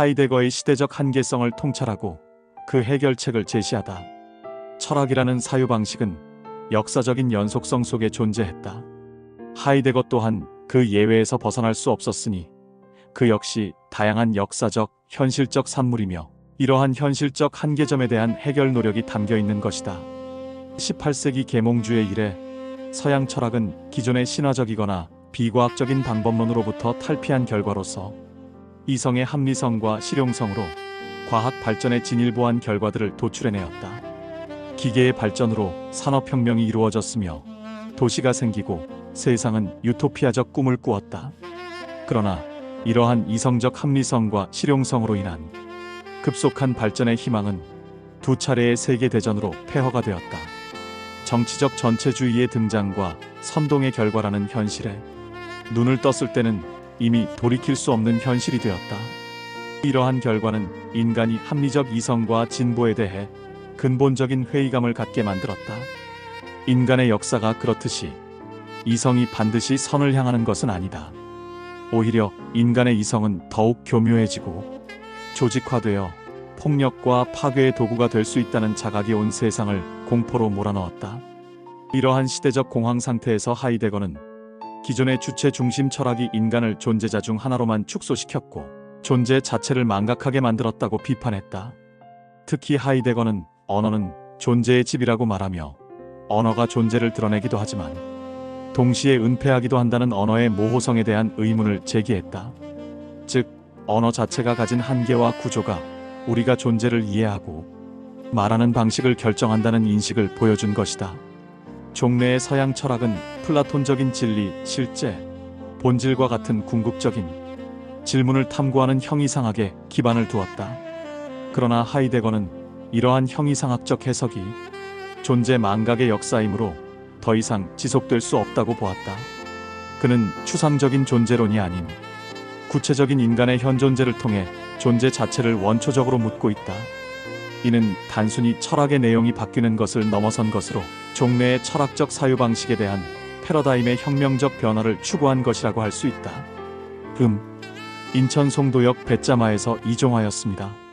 하이데거의 시대적 한계성을 통찰하고 그 해결책을 제시하다. 철학이라는 사유 방식은 역사적인 연속성 속에 존재했다. 하이데거 또한 그 예외에서 벗어날 수 없었으니 그 역시 다양한 역사적, 현실적 산물이며 이러한 현실적 한계점에 대한 해결 노력이 담겨 있는 것이다. 18세기 계몽주의 이래 서양 철학은 기존의 신화적이거나 비과학적인 방법론으로부터 탈피한 결과로서 이성의 합리성과 실용성으로 과학 발전에 진일보한 결과들을 도출해내었다. 기계의 발전으로 산업혁명이 이루어졌으며 도시가 생기고 세상은 유토피아적 꿈을 꾸었다. 그러나 이러한 이성적 합리성과 실용성으로 인한 급속한 발전의 희망은 두 차례의 세계대전으로 폐허가 되었다. 정치적 전체주의의 등장과 선동의 결과라는 현실에 눈을 떴을 때는 이미 돌이킬 수 없는 현실이 되었다. 이러한 결과는 인간이 합리적 이성과 진보에 대해 근본적인 회의감을 갖게 만들었다. 인간의 역사가 그렇듯이 이성이 반드시 선을 향하는 것은 아니다. 오히려 인간의 이성은 더욱 교묘해지고 조직화되어 폭력과 파괴의 도구가 될 수 있다는 자각이 온 세상을 공포로 몰아넣었다. 이러한 시대적 공황 상태에서 하이데거는 기존의 주체 중심 철학이 인간을 존재자 중 하나로만 축소시켰고 존재 자체를 망각하게 만들었다고 비판했다. 특히 하이데거는 언어는 존재의 집이라고 말하며 언어가 존재를 드러내기도 하지만 동시에 은폐하기도 한다는 언어의 모호성에 대한 의문을 제기했다. 즉, 언어 자체가 가진 한계와 구조가 우리가 존재를 이해하고 말하는 방식을 결정한다는 인식을 보여준 것이다. 종래의 서양 철학은 플라톤적인 진리, 실제, 본질과 같은 궁극적인 질문을 탐구하는 형이상학에 기반을 두었다. 그러나 하이데거는 이러한 형이상학적 해석이 존재 망각의 역사이므로 더 이상 지속될 수 없다고 보았다. 그는 추상적인 존재론이 아닌 구체적인 인간의 현존재를 통해 존재 자체를 원초적으로 묻고 있다. 이는 단순히 철학의 내용이 바뀌는 것을 넘어선 것으로 종래의 철학적 사유 방식에 대한 패러다임의 혁명적 변화를 추구한 것이라고 할 수 있다. 음, 인천 송도역 배짜마에서 이종하였습니다.